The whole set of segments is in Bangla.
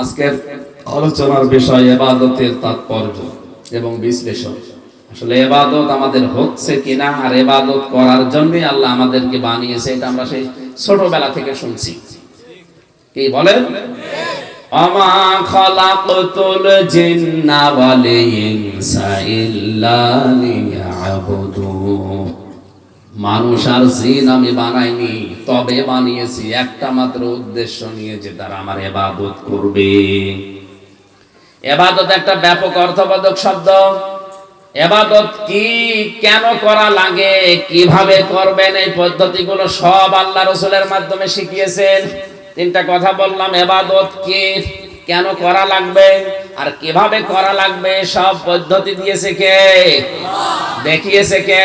আজকের আলোচনার বিষয় এবাদতের তাৎপর্য এবং বিশ্লেষণ। আসলে এবাদত আমাদের হচ্ছে কিনা আর এবাদত করার জন্যই আল্লাহ আমাদেরকে বানিয়েছে, এটা আমরা সেই ছোটবেলা থেকে শুনছি। কি বলেন? আমা জিন্না ওয়াল ইনসা ইল্লা মানুষ আর জিন আমি বানাইনি, তবে বানিয়েছি। একটা মাত্র উদ্দেশ্য নিয়ে যে তারা আমার এবাদত করবে। এবাদত একটা ব্যাপক অর্থবোধক শব্দ। এবাদত কি, কেন করা লাগে, কীভাবে করবেন, এই পদ্ধতিগুলো সব আল্লাহ রসুলের মাধ্যমে শিখিয়েছেন। তিনটা কথা বললাম, এবাদত কি, কেন করা লাগবে, আর কীভাবে করা লাগবে, সব পদ্ধতি দিয়েছে কে? দেখিয়েছে কে?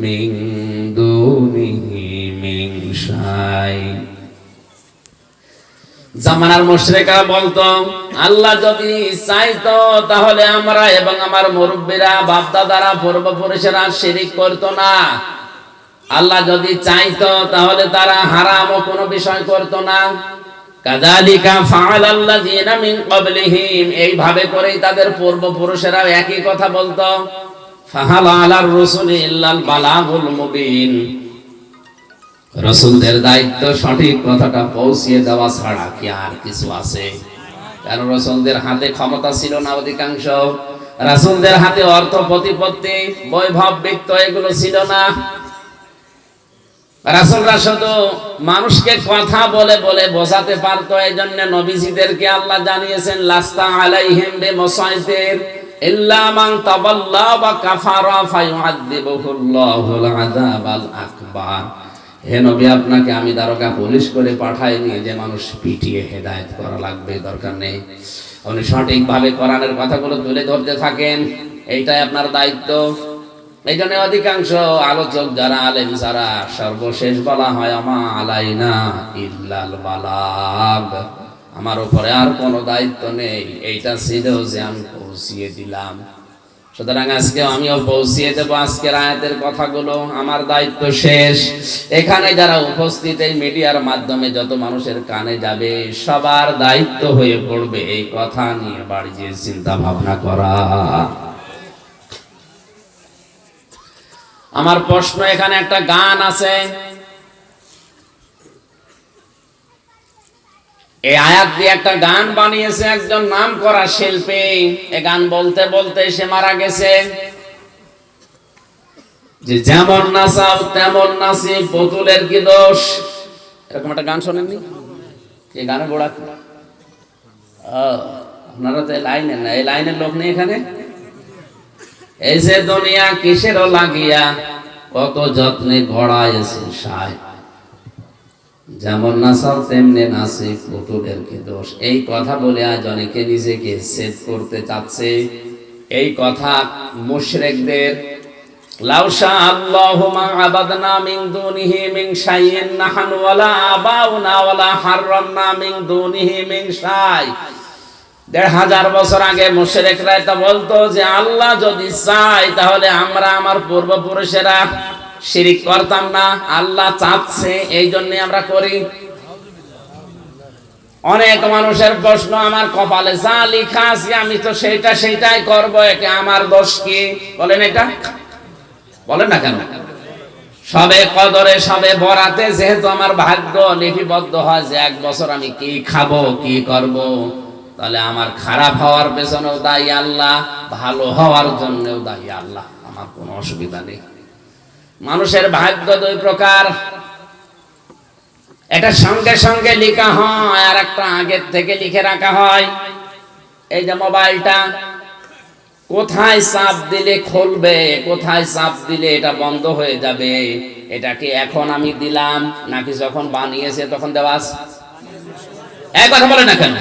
من دونه من شيء জামানার মুশরিকা বলতো আল্লাহ যদি চাইতো তাহলে আমরা এবং আমার মুরব্বীরা বাপদাদারা পূর্বপুরুষেরা শিরিক করতো না আল্লাহ যদি চাইতো তাহলে তারা হারামও কোনো বিষয় করতো না কাযালিকা ফাআল আল্লাযীনা মিন ক্বাবলিহিম এইভাবে করেই তাদের পূর্বপুরুষেরা একই কথা বলতো রসুলদের দায়িত্ব সঠিক কথাটা পৌঁছিয়ে দেওয়া ছাড়া কি আর কিছু আছে? রসুলদের হাতে ক্ষমতা ছিল না অধিকাংশ? রাসুলদের হাতে অর্থ প্রতিপত্তি, বৈভব এগুলো ছিল না। রাসুলরা শুধু মানুষকে কথা বলে বলে বোঝাতে পারতো এই জন্য নবীজিদেরকে আল্লাহ জানিয়েছেন, লাস্তা আলাইহিম বিমুসাইতির। আপনাকে আমি দ্বারকা পুলিশ করে পাঠাইনি যে মানুষ পিটিয়ে হেদায়েত করা লাগবে, দরকার নেই। আপনি সঠিকভাবে কোরআনের কথাগুলো তুলে ধরতে থাকেন, এইটাই আপনার দায়িত্ব। এই জন্য অধিকাংশ আলোচক যারা আলেম, যারা সর্বশেষ বলা হয়, আমা আলাইনা ইল্লাল বালাগ। আমার উপরে আর কোনো দায়িত্ব নেই। এইটা ছিল যে আমি পৌঁছিয়ে দিলাম। সুতরাং আজকে আমিও পৌঁছিয়ে দেবো আজকের আয়াতের কথাগুলো। আমার দায়িত্ব শেষ। এখানে যারা উপস্থিত, এই মিডিয়ার মাধ্যমে যত মানুষের কানে যাবে, সবার দায়িত্ব হয়ে পড়বে এই কথা নিয়ে বাড়ি যেয়ে চিন্তা ভাবনা করা। আমার প্রশ্ন এখানে একটা গান আছে। এই আয়াত দিয়ে একটা গান বানিয়েছে, একজন নাম করা শিল্পী। এ গান বলতে বলতে সে মারা গেছে। যে যেমন নাচাও তেমন নাচি পুতুলের কি দোষ? এরকম একটা গান শোনেননি? এই গানের গোড়া? আপনারা তো এই লাইনের না, এই লাইনের লোক নেই এখানে? এই যে দুনিয়া কিসেরও লাগিয়া, কত যত্নে গড়াইছে সায় যেমন নাচাও তেমনি নাচে পুতুলের দোষ। এই কথা বলে আজ অনেকে নিজেকে সেভ করতে চাচ্ছে। এই কথা মুশরিকদের লাউশা আল্লাহু মা আবাদনা দুনিহি নাহনু ওয়ালা আবাউনা ওয়ালা দুনিহি শাই। দেড় হাজার বছর আগে মুশরিকরা এটা বলতো যে, আল্লাহ যদি চায় তাহলে আমরা আমার পূর্বপুরুষেরা শিরিক করতাম না, আল্লাহ চাচ্ছে, এই জন্য আমরা করি। অনেক মানুষের প্রশ্ন, আমার কপালে যা লেখা আছে, আমি তো সেইটা সেইটাই করব এটা আমার দোষ কি? বলেন এটা। বলেন না কেন? সবে কদরে, সবে বরাতে, যেহেতু আমার ভাগ্য লিপিবদ্ধ হয়, যে এক বছর আমি কি খাব, কি করব, তাহলে আমার খারাপ হওয়ার পেছনেও দায়ী আল্লাহ, ভালো হওয়ার জন্যও দায়ী আল্লাহ, আমার কোনো অসুবিধা নেই। মানুষের ভাগ্য দুই প্রকার। এটা সঙ্গে সঙ্গে লেখা হয়, আর একটা আগের থেকে লিখে রাখা হয়। এই যে মোবাইলটা, কোথায় চাপ দিলে খুলবে, কোথায় চাপ দিলে এটা বন্ধ হয়ে যাবে? এটা কি এখন আমি দিলাম, নাকি যখন বানিয়েছে তখন দেওয়া আছে? এক কথা বলে না কেন?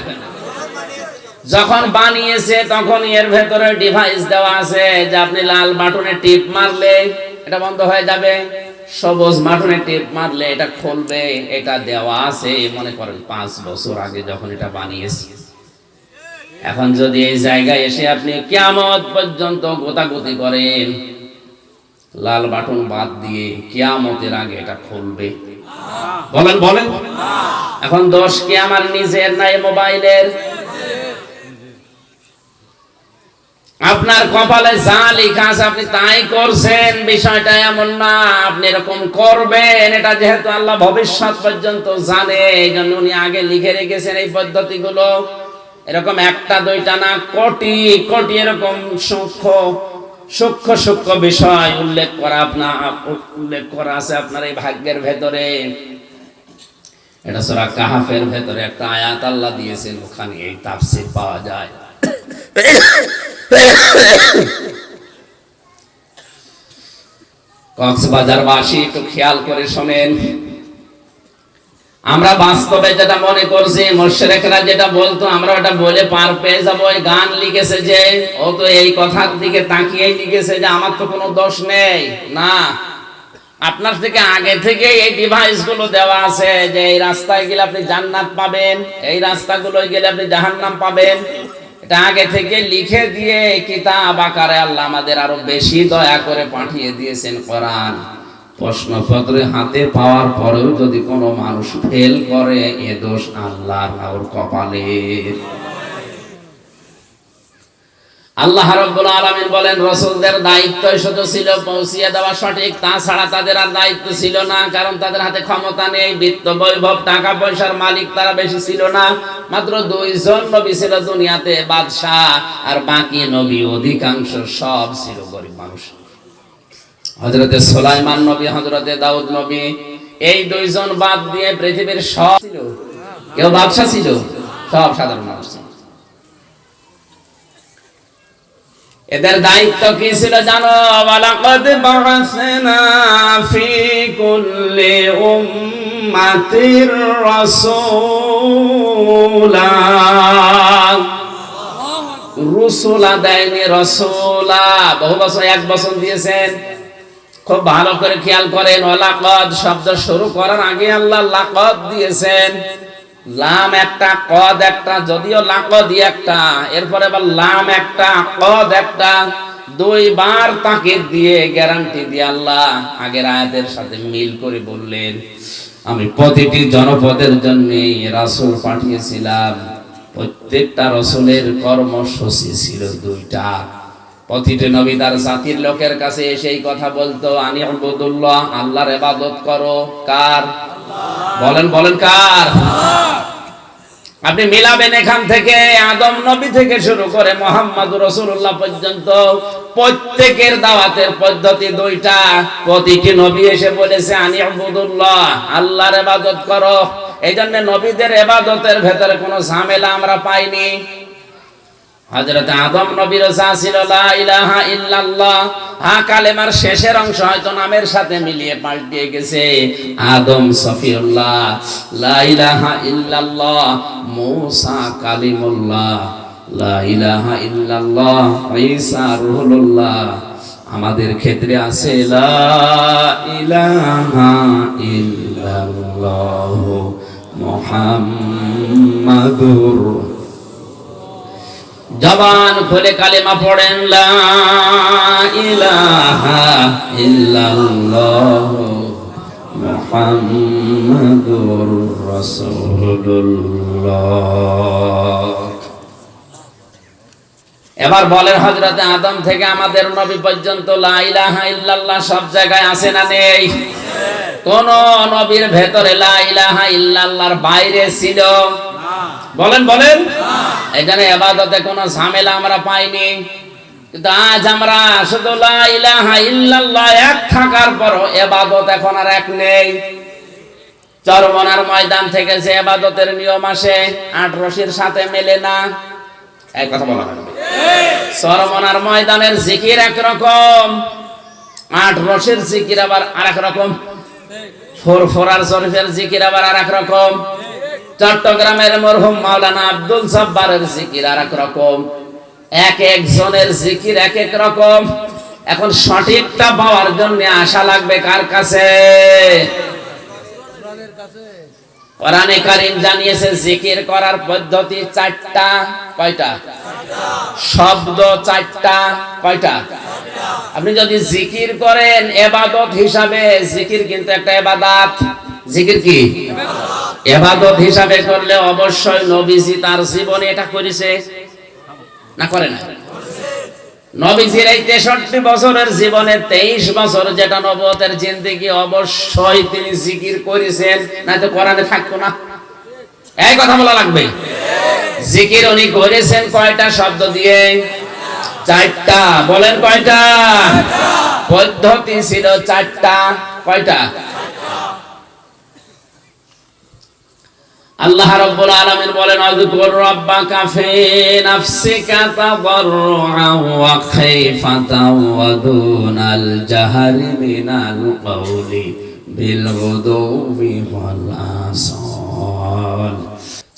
যখন বানিয়েছে তখন এর ভেতরে ডিভাইস দেওয়া আছে, যে আপনি লাল বাটনে টিপ মারলে এটা বন্ধ হয়ে যাবে। সবুজ বাটনে টিপ মারলে এটা খুলবে, এটা দেওয়া আছে, মনে করেন পাঁচ বছর আগে যখন এটা বানিয়েছে। এখন যদি এই জায়গায় এসে আপনি কিয়ামত পর্যন্ত গোতাগুতি করেন, লাল বাটন বাদ দিয়ে কিয়ামতের আগে এটা খুলবে। বলেন বলেন। এখন দোষ কি আমার নিজের নাই মোবাইলের? আপনার কপালে যা লেখা আছে আপনি তাই করছেন, বিষয়টা এমন না, আপনি এরকম করবেন, এটা যেহেতু আল্লাহ ভবিষ্যৎ পর্যন্ত জানে এই জন্য উনি আগে লিখে রেখেছেন এই পদ্ধতিগুলো। এরকম একটা, দুইটা না, কোটি কোটি এরকম সূক্ষ্ম সূক্ষ্ম সূক্ষ্ম বিষয় উল্লেখ করা আপনার, উল্লেখ করা আছে আপনার এই ভাগ্যের ভেতরে। এটা সরা কাহাফের ভেতরে একটা আয়াত আল্লাহ দিয়েছেন, ওখানে এই তাফসির পাওয়া যায়। কক্সবাজার বাসী একটু খেয়াল করে শোনেন। আমরা বাস্তবে যেটা মনে করছি যেটা বলতো, আমরা ওটা বলে পার পেয়ে যাব। গান লিখেছে যে, ও তো এই কথার দিকে তাকিয়েই লিখেছে যে, আমার তো কোনো দোষ নেই। না, আপনার থেকে আগে থেকে এই দেওয়া আছে যে, এই রাস্তায় গেলে আপনি জান্নাত পাবেন, এই রাস্তাগুলোয় গেলে আপনি জাহান্নাম পাবেন। এটা আগে থেকে লিখে দিয়ে কিতাব আকারে আল্লাহ আমাদের আরও বেশি দয়া করে পাঠিয়ে দিয়েছেন কোরআন। প্রশ্নপত্রে হাতে পাওয়ার পরেও যদি কোনো মানুষ ফেল করে, এ দোষ আল্লাহর ওর কপালের। আল্লাহ রাব্বুল আলামিন বলেন দায়িত্ব শুধু ছিল দেওয়া সঠিক, তাছাড়া তাদের আর দায়িত্ব ছিল না, কারণ তাদের হাতে ক্ষমতা নেই বৈভব টাকা পয়সার মালিক তারা বেশি ছিল না, মাত্র দুইজন নবী ছিল দুনিয়াতে আর বাকি নবী অধিকাংশ সব ছিল গরিব মানুষ। হজরতে নবী হজরতে দাউদ নবী, এই দুইজন বাদ দিয়ে পৃথিবীর সব ছিল। কেউ বাদশাহ ছিল? সব সাধারণ মানুষ ছিল। এদের দায়িত্ব কি ছিল জানো? ওয়ালাকাদ কুল্লি উম্মাতির রাসূলা। রুসুলা দেয়নি রসুলা। বহু বছর এক বছর দিয়েছেন। খুব ভালো করে খেয়াল করেন। ওলাকদ শব্দ শুরু করার আগে আল্লাহ লাকদ দিয়েছেন। লাম একটা, কদ একটা, যদিও লাকদি একটা, এরপরে আবার লাম একটা, কদ একটা, দুইবার তাকে দিয়ে গ্যারান্টি দিয়ে আল্লাহ আগের আয়াতের সাথে মিল করে বললেন, আমি প্রতিটি জনপদের জন্য রাসূল পাঠিয়েছিলাম, প্রত্যেকটা রসুলের কর্মসূচি ছিল দুইটা। প্রতিটি নবী তার জাতির লোকের কাছে এসেই কথা বলতো, আনি আবুদুল্লাহ আল্লাহর ইবাদত করো। কার? বলেন বলেন কার? আপনি মিলাবেন এখান থেকে, আদম নবী থেকে শুরু করে মোহাম্মদ রসুল্লাহ পর্যন্ত প্রত্যেকের দাওয়াতের পদ্ধতি দুইটা। প্রতিটি নবী এসে বলেছে, আনি আবুদুল্লাহ আল্লাহর এবাদত করো। এই জন্য নবীদের এবাদতের ভেতরে কোনো ঝামেলা আমরা পাইনি। আদম লা ইলাহা ইল্লাল্লাহ। হা কালেমার শেষের অংশ হয়তো নামের সাথে মিলিয়ে পাল্টিয়ে গেছে। আদম লা ইলাহা ইল্লাল্লাহ লা ইলাহা আমাদের ক্ষেত্রে আছে, লা ইলাহা জবান খুলে কালেমা পড়েন, লা ইলাহা এবার বলেন হজরতে আদম থেকে আমাদের নবী পর্যন্ত লা ইলাহা সব জায়গায় আছে না নেই? কোন নবীর ভেতরে লা ইলাহা ইল্লাল্লাহর বাইরে ছিল। বলেন বলেন। এখানে এবাদতে কোনো ঝামেলা আমরা পাইনি। কিন্তু আজ আমরা শুধু ইলাহা এক থাকার পর এবাদত এখন আর এক নেই। চরমনার ময়দান থেকে যে এবাদতের নিয়ম আসে, আট রশির সাথে মেলে না। এক কথা বলা চরমনার ময়দানের জিকির একরকম, আট রশির জিকির আবার আর এক রকম। ফোর ফোরার শরীফের জিকির আবার আর এক রকম। চট্টগ্রামের মরহুম মাওলানা আব্দুল সাব্বারের জিকির আর এক রকম। এক একজনের জিকির এক এক রকম। এখন সঠিকটা পাওয়ার জন্য আশা লাগবে কার কাছে? কোরআনে কারিম জানিয়েছে, জিকির করার পদ্ধতি চারটা। কয়টা? শব্দ চারটা। কয়টা? আপনি যদি জিকির করেন এবাদত হিসাবে, জিকির কিন্তু একটা এবাদাত। জিকির কি? এবাদত হিসাবে করলে অবশ্যই নবীজি তার জীবনে এটা করেছে। না করে না নবীজির এই তেষট্টি বছরের জীবনে তেইশ বছর যেটা নবতের জিন্দিগি, অবশ্যই তিনি জিকির করেছেন। না তো কোরআনে থাকতো না। এই কথা বলা লাগবে? জিকির উনি করেছেন কয়টা শব্দ দিয়ে? চারটা। বলেন কয়টা? পদ্ধতি ছিল চারটা। কয়টা? আল্লাহ রাব্বুল আলামিন বলেন, আযকুর রাব্বাকা ফি নাফসিকা তাদাররুআন ওয়া খাইফাতান ওয়া দুনাল জাহরি মিনাল কওলি বিল গুদুবি ওয়াল আসাল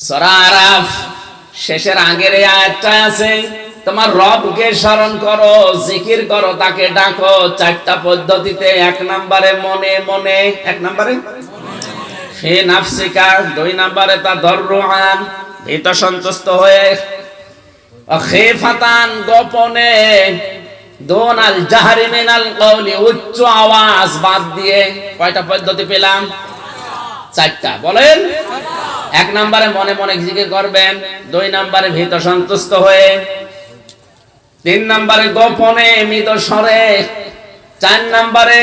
সূরা আরাফ শেষের আগের এই আয়াতটা আছে, তোমার রবকে স্মরণ করো, জিকির করো, তাকে ডাকো, চারটা পদ্ধতিতে এক নম্বরে মনে মনে, এক নম্বরে হে নাফসিকা দুই নম্বরে তা দর্রুআন ভীত সন্তুষ্ট হয়ে। খেফাতান গোপনে উচ্চ আওয়াজ বাদ দিয়ে কয়টা পদ্ধতি পেলাম? চারটা। বলেন? এক নম্বরে মনে মনে জিকির করবেন, দুই নম্বরে ভীত সন্তুষ্ট হয়ে, তিন নম্বরে গোপনে মৃত স্বরে, চার নম্বরে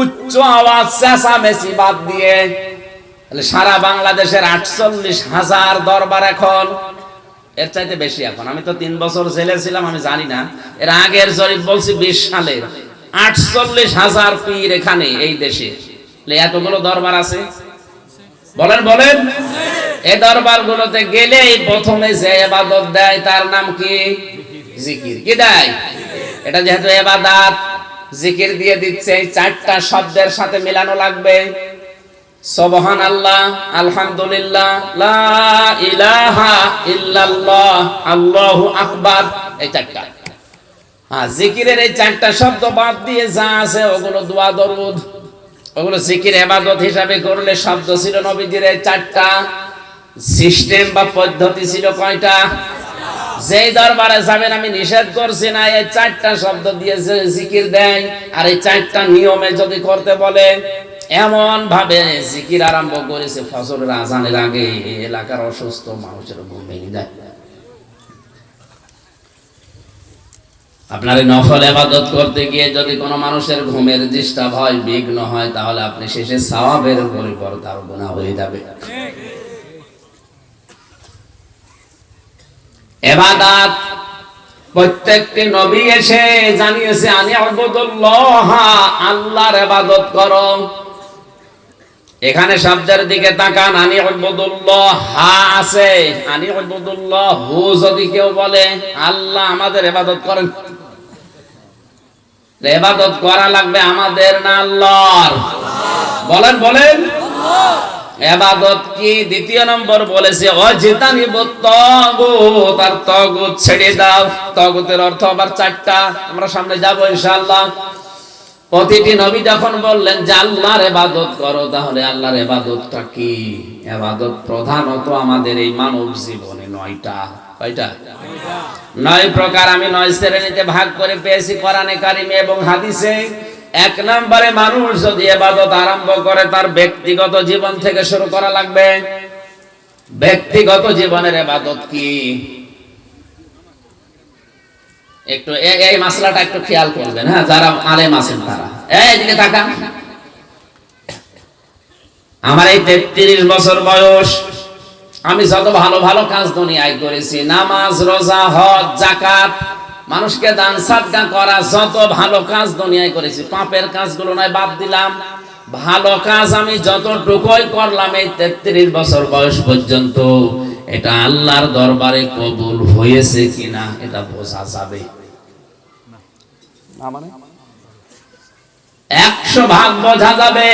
উচ্চ আওয়াজ চেঁচামেচি বাদ দিয়ে তাহলে সারা বাংলাদেশের আটচল্লিশ হাজার দরবার এখন। এর চাইতে বেশি এখন। আমি তো তিন বছর জেলে ছিলাম, আমি জানি না। এর আগের জরিপ বলছি বিশ সালের। আটচল্লিশ হাজার পীর এখানে, এই দেশে। এতগুলো দরবার আছে? বলেন বলেন। এই দরবার গুলোতে গেলেই প্রথমে যে এবাদত দেয়, তার নাম কি? জিকির। কি দেয়? এটা যেহেতু এবাদাত, জিকির দিয়ে দিচ্ছে, এই চারটা শব্দের সাথে মিলানো লাগবে। সবহান আল্লাহ আলহামদুলিল্লাহ এই চারটা। হ্যাঁ জিকিরের এই চারটা শব্দ বাদ দিয়ে যা আছে, ওগুলো দোয়া, দরুদ, ওগুলো জিকির এবাদত হিসাবে করলে শব্দ ছিল নবীজির এই চারটা। সিস্টেম বা পদ্ধতি ছিল কয়টা? যেই দরবারে যাবেন, আমি নিষেধ করছি না, এই চারটা শব্দ দিয়ে জিকির দেয়, আর এই চারটা নিয়মে যদি করতে বলে এমন ভাবে জিকির আরম্ভ করেছে ফসলের আজানের আগে। এলাকার অসুস্থ মানুষের ঘুম ভেঙে যায়। আপনার নফল এবাদত করতে গিয়ে যদি কোনো মানুষের ঘুমের ডিস্টার্ব হয়, বিঘ্ন হয়, তাহলে আপনি শেষে সাওয়াবের পরিবর্তে আরও গুণা হয়ে যাবে। এবাদাত প্রত্যেকটি নবী এসে জানিয়েছে, আনি আবুদুল্লাহ, আল্লাহর এবাদত করো। এখানে শব্দের দিকে তাকান আনি আবুদুল্লাহ হা আছে। আনি আবুদুল্লাহ হু যদি কেউ বলে, আল্লাহ আমাদের এবাদত করেন। এবাদত করা লাগবে আমাদের না আল্লাহর? বলেন বলেন। এবাদত কি? দ্বিতীয় নম্বর বলেছে, অজিতানি তগুত আর তগুত ছেড়ে দাও। তগুতের অর্থ আবার চারটা। আমরা সামনে যাব ইনশাআল্লাহ। প্রতিটি নবী যখন বললেন যে আল্লাহর এবাদত করো, তাহলে আল্লাহর এবাদতটা কি? এবাদত প্রধানত আমাদের এই মানব জীবনে নয়টা। কয়টা? নয় প্রকার আমি নয় শ্রেণীতে ভাগ করে পেয়েছি কোরআনে কারিমে এবং হাদিসে। এক নম্বরে মানুষ যদি এবাদত আরম্ভ করে, তার ব্যক্তিগত জীবন থেকে শুরু করা লাগবে। ব্যক্তিগত জীবনের এবাদত কি? একটু এই মাসলাটা একটু খেয়াল করবেন হ্যাঁ যারা আলেম আছেন তারা। এইদিকে তাকান। আমার এই তেত্রিশ বছর বয়স, আমি যত ভালো ভালো কাজ দুনিয়ায় করেছি, নামাজ, রোজা, হজ জাকাত মানুষকে দান সাদকা করা, যত ভালো কাজ দুনিয়ায় করেছি, পাপের কাজগুলো নয়, বাদ দিলাম। ভালো কাজ আমি যতটুকুই করলাম এই তেত্রিশ বছর বয়স পর্যন্ত, এটা আল্লাহর দরবারে কবুল হয়েছে কিনা, এটা বোঝা যাবে। একশো ভাগ বোঝা যাবে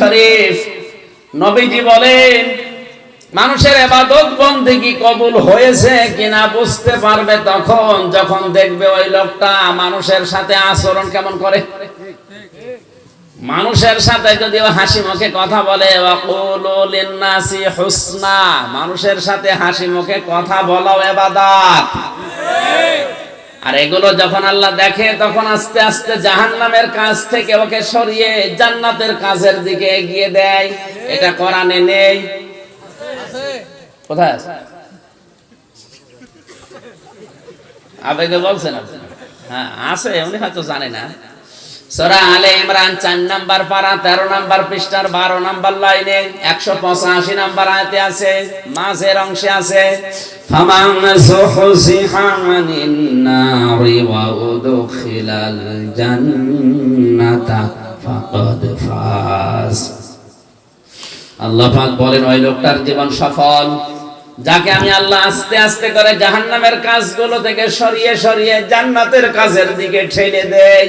শরীফ। নবীজি বলেন, মানুষের এবাদত বন্দেগি কবুল হয়েছে কিনা বুঝতে পারবে তখন, যখন দেখবে ওই লোকটা মানুষের সাথে আচরণ কেমন করে? মানুষের সাথে যদি হাসি মুখে কথা বলে মানুষের সাথে হাসি মুখে কথা বলাও এবাদাত। আর এগুলো যখন আল্লাহ দেখে, তখন আস্তে আস্তে জাহান্নামের কাজ থেকে ওকে সরিয়ে জান্নাতের কাজের দিকে এগিয়ে দেয়। এটা কোরআনে নেই। কোথায় আছে? আবেগে বলছেন হ্যাঁ আছে, উনি হয়তো জানে না। সরা আলে ইমরান চার নাম্বার পারা, তেরো নাম্বার পৃষ্ঠার বারো নাম্বার লাইনে একশো পঁচাশি নাম্বার আয়তে আছে, মাঝের অংশে আছে আল্লাহ বলেন, ওই লোকটার জীবন সফল, যাকে আমি আল্লাহ আস্তে আস্তে করে জাহান্নামের কাজগুলো থেকে সরিয়ে সরিয়ে জান্নাতের কাজের দিকে ঠেলে দেয়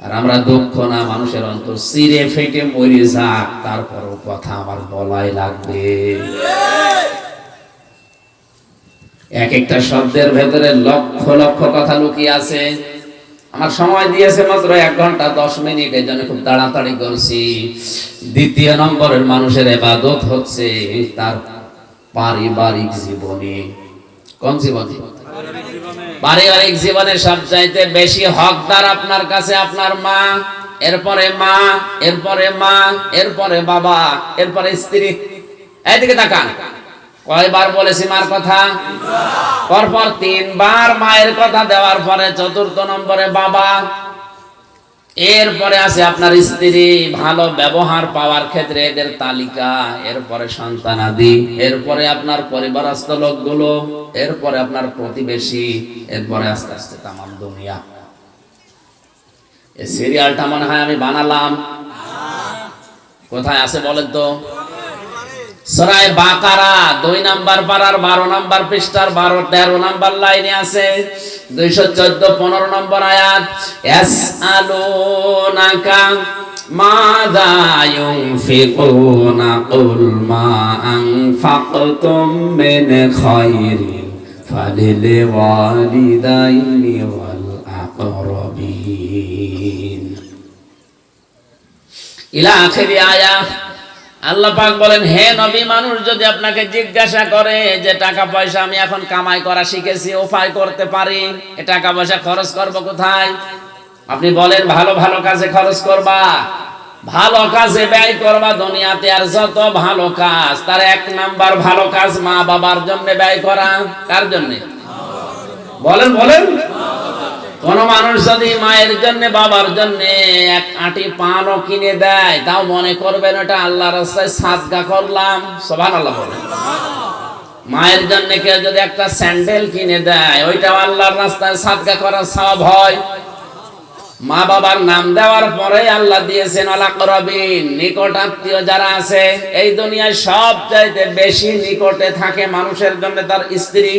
আর আমরা দুঃখ না, মানুষের অন্তর সিরে ফেটে মরে যাক, তারপরও কথা আমার বলাই লাগবে। এক একটা শব্দের ভেতরে লক্ষ লক্ষ কথা লুকিয়ে আছে। আমার সময় দিয়েছে মাত্র এক ঘণ্টা, দশ মিনিট এই জন্য খুব তাড়াতাড়ি করছি। দ্বিতীয় নম্বরের মানুষের এবাদত হচ্ছে তার পারিবারিক জীবনে। কোন জীবনে? পারিবারিক জীবনে সবচাইতে বেশি হকদার আপনার কাছে আপনার মা, এরপরে মা এরপরে মা, এরপরে বাবা, এরপরে স্ত্রী। এইদিকে তাকান। কয়বার বলেছি মার কথা? পরপর তিনবার মায়ের কথা দেওয়ার পরে চতুর্থ নম্বরে বাবা এরপরে আছে আপনার স্ত্রী, ভালো ব্যবহার পাওয়ার ক্ষেত্রে এদের তালিকা, এরপরে সন্তান আদি, এরপরে আপনার পরিবারস্থ লোকগুলো, এরপরে আপনার প্রতিবেশী, এরপরে আস্তে আস্তে তামাম দুনিয়া। সিরিয়ালটা মনে হয় আমি বানালাম। কোথায় আছে বলেন তো? সরাই বাকারা, দুই নাম্বার পাড়ার বারো নাম্বার পৃষ্ঠার বারো, তেরো নাম্বার লাইনে আছে। দুইশো চোদ্দ, পনেরো নম্বর আয়াত এস আলো নাকা মাদা ইউনফিকুনা কুল মা আনফাকতুম মিন খায়রিন ফালিল ওয়ালিদাইনি ওয়াল আকরাবিন. ইলা আখিরি আয়াত আল্লাহ পাক বলেন, হে নবী, মানুষ যদি আপনাকে জিজ্ঞাসা করে যে টাকা পয়সা আমি এখন কামাই করা শিখেছি উপায় করতে পারি, এ টাকা পয়সা খরচ করব কোথায়? আপনি বলেন, ভালো ভালো কাজে খরচ করবা, ভালো কাজে ব্যয় করবা দুনিয়াতে, আর যত ভালো কাজ, তার এক নাম্বার ভালো কাজ মা বাবার জন্য ব্যয় করা, কার জন্য? বলেন বলেন। কোন মানুষ যদি মায়ের জন্য, বাবার জন্য এক আটি পানও কিনে দেয়, তাও মনে করবেন ওটা আল্লাহ রাস্তায় সাজগা করলাম। সবার আল্লাহ বলেন মায়ের জন্য কেউ যদি একটা স্যান্ডেল কিনে দেয়, ওইটাও আল্লাহর রাস্তায় সাদগা করার সব হয়। মা বাবার নাম দেওয়ার পরে আল্লাহ দিয়েছেন নিকট আত্মীয় যারা আছে, এই দুনিয়ায় সব চাইতে বেশি নিকটে থাকে মানুষের জন্য তার স্ত্রী।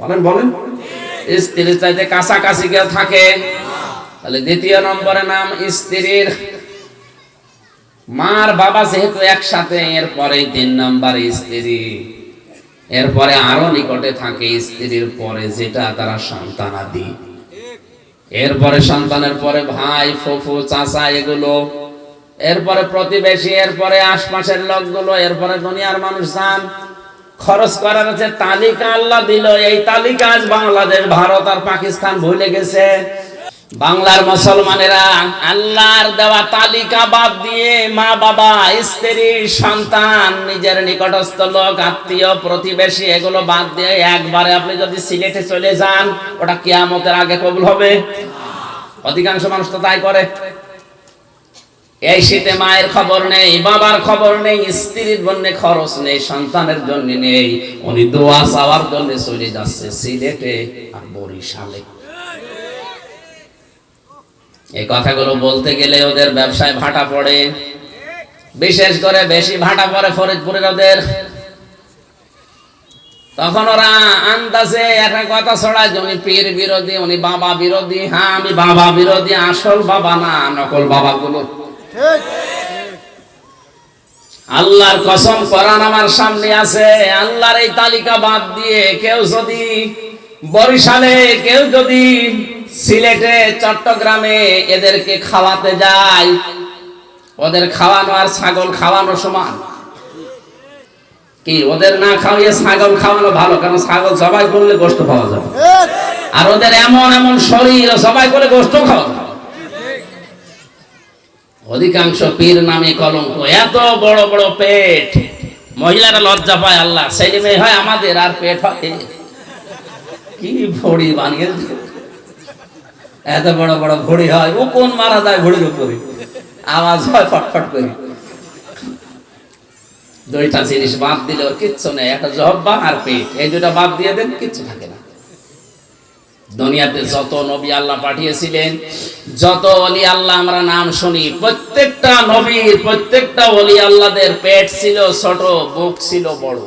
বলেন বলেন। স্ত্রীর চাইতে কাছাকাছি কেউ থাকে? তাহলে দ্বিতীয় নম্বরে নাম স্ত্রীর। মার বাবা যেহেতু একসাথে এরপরে তিন নম্বর স্ত্রী। এরপরে আরও নিকটে থাকে স্ত্রীর পরে, যেটা তারা সন্তান আদি এরপরে সন্তানের পরে ভাই, ফুফু, চাচা এগুলো। এরপরে প্রতিবেশী, এরপরে আশপাশের লোকগুলো, এরপরে দুনিয়ার মানুষ যান খরচ করার হচ্ছে তালিকা আল্লাহ দিল, এই তালিকা আজ বাংলাদেশ, ভারত আর পাকিস্তান ভুলে গেছে। বাংলার মুসলমানেরা আল্লাহর দেওয়া তালিকা বাদ দিয়ে মা বাবা, স্ত্রী, সন্তান, নিজের নিকটস্থ লোক, আত্মীয়, প্রতিবেশী, এগুলো বাদ দিয়ে একবারে আপনি যদি সিলেটে চলে যান, ওটা কিয়ামতের আগে কবুল হবে। অধিকাংশ মানুষ তো তাই করে। এই শীতে মায়ের খবর নেই, বাবার খবর নেই, স্ত্রীর জন্য খরচ নেই, সন্তানের জন্য নেই। উনি দোয়া চাওয়ার জন্য চলে যাচ্ছে সিলেটে আর বরিশালে। এই কথাগুলো বলতে গেলে ওদের ব্যবসায় ভাটা পড়ে। বিশেষ করে বেশি ভাটা পড়ে ফরিদপুরের ওদের। তখন ওরা আন্দাজে একটা কথা ছড়ায় যে উনি পীর বিরোধী, উনি বাবা বিরোধী। হ্যাঁ আমি বাবা বিরোধী, আসল বাবা না, নকল বাবা গুলো আল্লাহর কসম করান আমার সামনে আছে, আল্লাহর এই তালিকা বাদ দিয়ে কেউ যদি বরিশালে, কেউ যদি সিলেটে, চট্টগ্রামে এদেরকে খাওয়াতে যায়, ওদের খাওয়ানো আর ছাগল খাওয়ানো সমান কি, ওদের না খাওয়িয়ে ছাগল খাওয়ানো ভালো, কারণ ছাগল সবাই করলে গোস্ত পাওয়া যাবে আর ওদের এমন এমন শরীর সবাই করলে গোস্ত খাওয়া যাবে। অধিকাংশ পীর নামে কলঙ্ক। এত বড় বড় পেট। মহিলারা লজ্জা পায় আল্লাহ। ছেলে মেয়ে হয় আমাদের, আর পেট হয়। কি ভড়ি বানিয়ে এত বড় বড় ভড়ি হয়, ও কোন মারা যায় ভড়ির উপরে? আওয়াজ হয় ফটফট করে। দুইটা জিনিস বাদ দিলে ওর কিচ্ছু নেই, একটা জব্বা আর পেট। এই দুটা বাদ দিয়ে দেন, কিচ্ছু থাকে না। দুনিয়াতে যত নবী আল্লাহ পাঠিয়েছিলেন, যত অলি আল্লাহ আমরা নাম শুনি, প্রত্যেকটা নবীর প্রত্যেকটা অলি আল্লাহদের পেট ছিল ছোট, বুক ছিল বড়।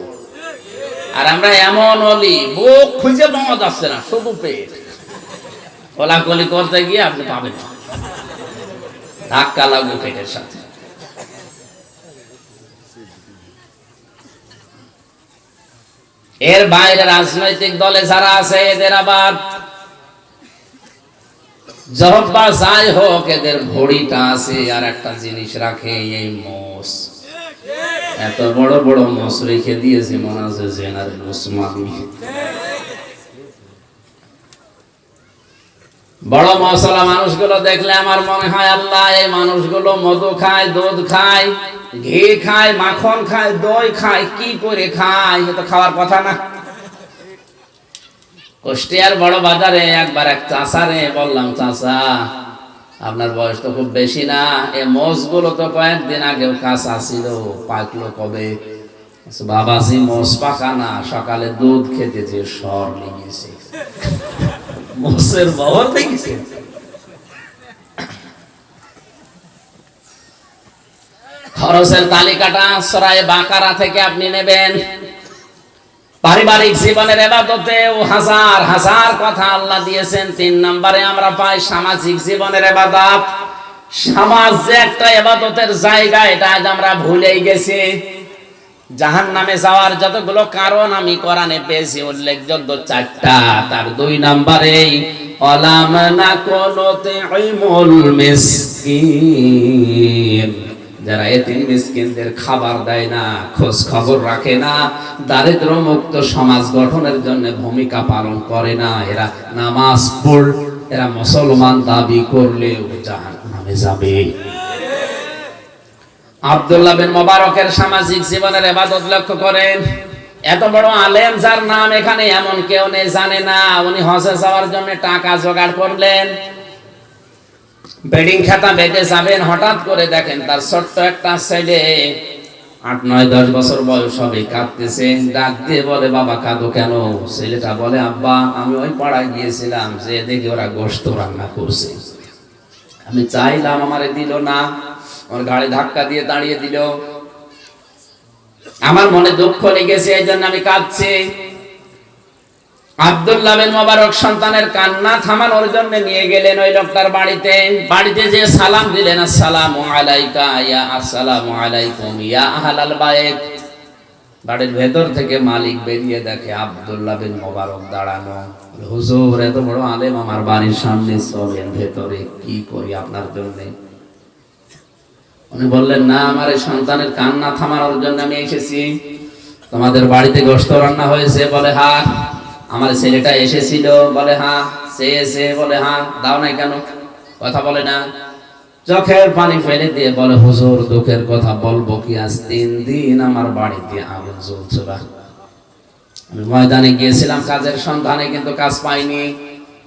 আর আমরা এমন অলি বুক খুঁজে পাওয়া যাচ্ছে না, শুধু পেট। কোলাকুলি করতে গিয়ে আপনি পাবেন না। ধাক্কা লাগবে পেটের সাথে। এর বাইরে রাজনৈতিক দলে যারা আছে, এদের আবার জহব্বা যাই হোক, এদের ভড়িটা আছে, আর একটা জিনিস রাখে, এই মোষ। এত বড় বড় মোষ রেখে দিয়েছে, মনে আছে জেনারেল উসমানী বড় মশলা মানুষগুলো দেখলে আমার মনে হয়, আল্লাহ, এই মানুষগুলো মধু খায়, দুধ খায়, ঘি খায়, মাখন খায়, দই খায়, কি করে খায়? এ তো খাওয়ার কথা না। কুষ্টিয়ার বড় বাজারে একবার এক চাষারে বললাম, চাষা, আপনার বয়স তো খুব বেশি না। এ মোষগুলো তো কয়েকদিন আগেও কাঁচা ছিল, পাকলো কবে? বাবাজি, মোষ পাকা না, সকালে দুধ খেতে যে সর লেগেছে। মোষের বহর দেখেছে খরচের তালিকাটা সরাই বাকারা থেকে আপনি নেবেন। পারিবারিক জীবনের এবাদতেও হাজার হাজার কথা আল্লাহ দিয়েছেন। তিন নম্বরে আমরা পাই সামাজিক জীবনের এবাদত। সমাজ যে একটা এবাদতের জায়গা, এটা আজ আমরা ভুলেই গেছি। জাহান নামে যাওয়ার যতগুলো কারণ আমি কোরআনে পেয়েছি, উল্লেখযোগ্য চারটা। তার দুই নম্বরে, অলাম না ইমুল মিসকিন। যারা এতিম মিসকিনদের খাবার দেয় না, খোঁজ খবর রাখে না দারিদ্র মুক্ত সমাজ গঠনের জন্য ভূমিকা পালন করে না, এরা নামাজ পড়, এরা মুসলমান দাবি করলেও জাহান নামে যাবে। আব্দুল্লাহ বিন মোবারকের সামাজিক জীবনের এবাদত লক্ষ্য করেন। এত বড় আলেম যার নাম এখানে এমন কেউ নেই, জানে না। উনি হজে যাওয়ার জন্য টাকা জোগাড় করলেন। বেডিং খাতা বেঁধে যাবেন, হঠাৎ করে দেখেন তার ছোট্ট একটা ছেলে আট, নয়, দশ বছর বয়স হবে, কাঁদতেছে, ডাক দিয়ে বলে, বাবা, কাঁদো কেন? ছেলেটা বলে, আব্বা, আমি ওই পাড়ায় গিয়েছিলাম, যে দেখি ওরা গোস্ত রান্না করছে। আমি চাইলাম, আমারে দিল না, আমার গাড়ি ধাক্কা দিয়ে দাঁড়িয়ে দিল। আমার মনে দুঃখ লেগেছে এই জন্য আমি কাঁদছি। আব্দুল্লাহ বিন মোবারক সন্তানের কান্না থামানোর জন্য নিয়ে গেলেন ওই লোকটার বাড়িতে। বাড়িতে যে সালাম দিলেন, আসসালামু আলাইকা ইয়া, আসসালামু আলাইকুম ইয়া আহলাল বাইত। বাড়ির ভেতর থেকে মালিক বেরিয়ে দেখে আব্দুল্লাহ বিন মোবারক দাঁড়ানো। হুজুর, এত বড় আলেম আমার বাড়ির সামনে চলেন ভেতরে কি করি আপনার জন্য? উনি বললেন, না, আমার এই সন্তানের কান্না থামানোর জন্য আমি এসেছি। তোমাদের বাড়িতে গোস্ত রান্না হয়েছে। বলে হ্যাঁ আমার ছেলেটা এসেছিল, বলে হ্যাঁ সে এসে বলে হ্যাঁ দাও নাই কেন? কথা বলে না। চোখের পানি ফেলে দিয়ে বলে, হুজুর, দুঃখের কথা বলব কি? আজ তিন দিন আমার বাড়িতে আগুন জ্বলছিল আমি ময়দানে গিয়েছিলাম কাজের সন্ধানে, কিন্তু কাজ পাইনি।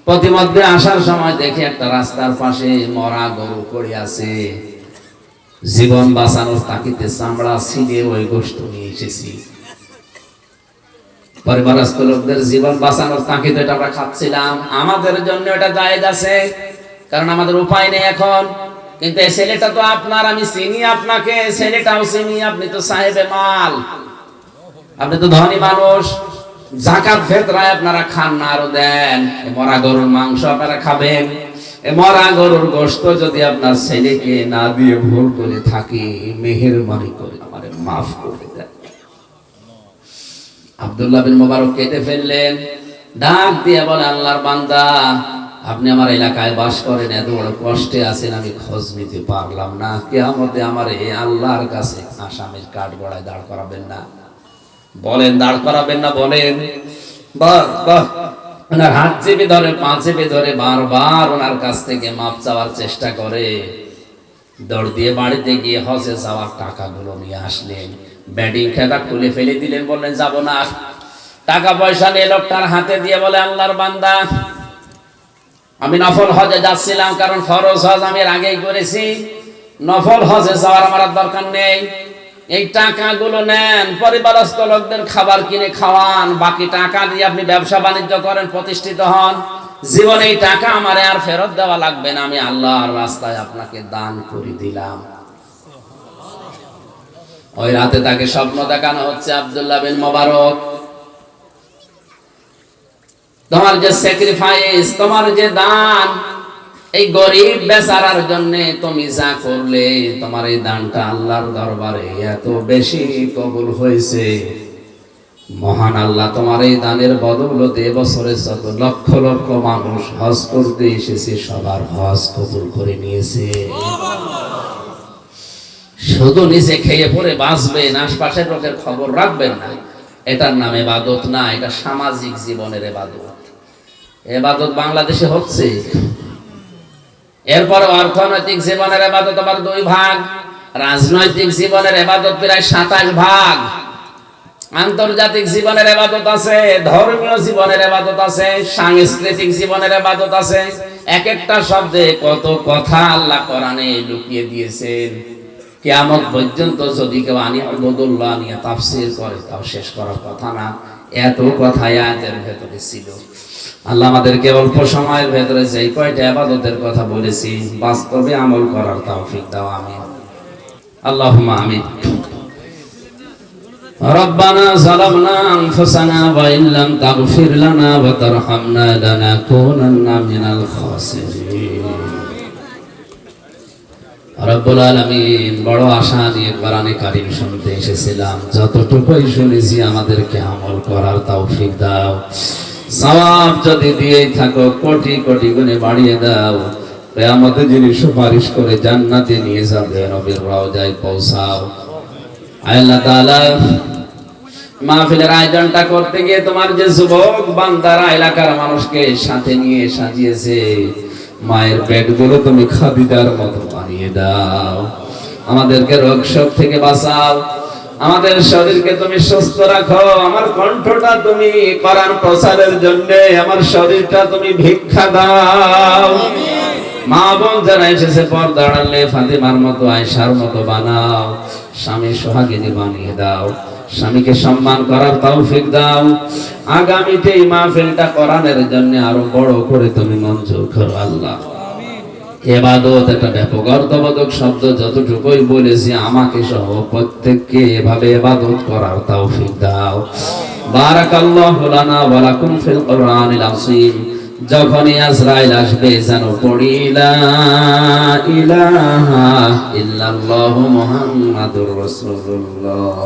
প্রতিমধ্যে আসার সময় দেখি একটা রাস্তার পাশে মরা গরু পড়ে আছে। জীবন বাঁচানোর তাকিতে চামড়া ছিঁড়ে ওই গোষ্ঠ নিয়ে এসেছি। পরিবারস্থ লোকদের জীবন বাঁচানোর তাকিতে এটা আমরা খাচ্ছিলাম। আমাদের জন্য এটা জায়েজ আছে, কারণ আমাদের উপায় নেই এখন। কিন্তু ছেলেটা তো আপনার, আমি চিনি আপনাকে ছেলেটাও চিনি, আপনি তো সাহেবে মাল। আপনি তো ধনী মানুষ। জাকাত ফেতরায় আপনারা খান না আরও দেন। মরা গরুর মাংস আপনারা খাবেন। এ মরা গরুর গোশত যদি আপনার ছেলেকে না দিয়ে ভুল করে থাকি মেহেরবানি করে আমারে মাফ করে আব্দুল্লাহ বিন মোবারক কেটে ফেললেন। ডাক দিয়ে বলে, আল্লাহর বান্দা, আপনি আমার এলাকায় বাস করেন, এত বড় কষ্টে আছেন, আমি খোঁজ নিতে পারলাম না। কেয়ামতে আমার এই আল্লাহর কাছে আসামের কাঠ গড়ায় দাঁড় করাবেন না। বলেন, দাঁড় করাবেন না, বলেন। বাহ বাহ। ওনার হাত চেপে ধরে, পা চেপে ধরে বারবার ওনার কাছ থেকে মাপ চাওয়ার চেষ্টা করে। দৌড় দিয়ে বাড়িতে গিয়ে হজে যাওয়ার টাকাগুলো নিয়ে আসলেন। ব্যাটিং খেতা খুলে ফেলে দিলেন, বললেন, যাব না। টাকা পয়সা নিয়ে লোকটার হাতে দিয়ে বলে, আল্লাহর বান্দা, আমি নফল হজে যাচ্ছিলাম, কারণ ফরজ হজ আমি আগেই করেছি। নফল হজে যাওয়ার আমার দরকার নেই। এই টাকাগুলো নেন, পরিবারস্থ লোকদের খাবার কিনে খাওয়ান, বাকি টাকা দিয়ে আপনি ব্যবসা বাণিজ্য করেন, প্রতিষ্ঠিত হন। জীবনে এই টাকা আমারে আর ফেরত দেওয়া লাগবে না, আমি আল্লাহর রাস্তায় আপনাকে দান করে দিলাম। ওই রাতে তাকে স্বপ্ন দেখানো হচ্ছে আব্দুল্লাহ বিন মোবারক। তোমার যে স্যাক্রিফাইস তোমার যে দান, এই গরিব বেচারার জন্য তুমি যা করলে, তোমার এই দানটা আল্লাহর দরবারে এত বেশি কবুল হয়েছে। মহান আল্লাহ তোমার এই দানের বদৌলতে বছরে যত লক্ষ লক্ষ মানুষ হজ করতে এসেছে, সবার হজ কবুল করে নিয়েছে। শুধু নিজে খেয়ে পরে বাঁচবেন আশপাশের লোকের খবর রাখবেন না। এটার নাম এবাদত না, এটা সামাজিক জীবনের এবাদত। এবাদত বাংলাদেশে হচ্ছে। এরপর অর্থনৈতিক জীবনের এবাদত আবার দুই ভাগ, রাজনৈতিক জীবনের এবাদত প্রায় সাতাশ ভাগ। আন্তর্জাতিক জীবনের এবাদত আছে, ধর্মীয় জীবনের এবাদত আছে, সাংস্কৃতিক জীবনের এবাদত আছে। এক একটা শব্দে কত কথা আল্লাহ কোরআনে লুকিয়ে দিয়েছেন। কিয়ামত পর্যন্ত যদি কেউ আনি আবদুল্লাহ নিয়ে তাফসির করে তাও শেষ করার কথা না এত কথা আয়াতের ভেতরে ছিল আল্লাহ আমাদেরকে অল্প সময়ের ভেতরে যেই কয়টা আবাদতের কথা বলেছি বাস্তবে আমল করার তৌফিক দাও আমিন আল্লাহুম্মা আমিন ربنا ظلمنا أنفسنا وإن لم تغفر لنا وترحمنا لنكونن من الخاسرين রব্বুল আলামিন বড় আশা নিয়ে কোরআনে কারিম শুনতে এসেছিলাম। যতটুকুই শুনেছি আমাদেরকে আমল করার তৌফিক দাও। সওয়াব যদি দিয়েই থাকো, কোটি কোটি গুণে বাড়িয়ে দাও। আমাদের যিনি সুপারিশ করে জান্নাতে নিয়ে যাবে, নবীর রওজায় পৌঁছাও। আল্লাহ তাআলা, মাহফিলের আয়োজনটা করতে গিয়ে তোমার যে যুবক বান্দারা, এলাকার মানুষকে সাথে নিয়ে সাজিয়েছে। মায়ের পেটগুলো তুমি খাদিদার মতো বানিয়ে দাও। আমাদেরকে রোগ শোক থেকে বাঁচাও। আমাদের শরীরকে তুমি সুস্থ রাখো। আমার কণ্ঠটা তুমি করার প্রচারের জন্য আমার শরীরটা তুমি ভিক্ষা দাও। মা বোন যারা এসেছে পর দাঁড়ালে ফাতিমার মতো আয়সার মতো বানাও। স্বামী সোহাগিনী বানিয়ে দাও। স্বামীকে সম্মান করার তৌফিক দাও। আগামীতে এই মাহফিলটা কোরআনের জন্য আরও বড় করে তুমি মঞ্জুর করো, আল্লাহ। এবাদত একটা ব্যাপক অর্থবোধক শব্দ, যতটুকুই বলেছি আমাকে সহ প্রত্যেককে এভাবে এবাদত করার তৌফিক দাও। বারাকাল্লাহু লানা ওয়া ফিল কোরআনিল আযীম। যখনই আজরাইল আসবে, যেন পড়ি ইলাহা ইল্লাল্লাহু মুহাম্মাদুর রাসূলুল্লাহ।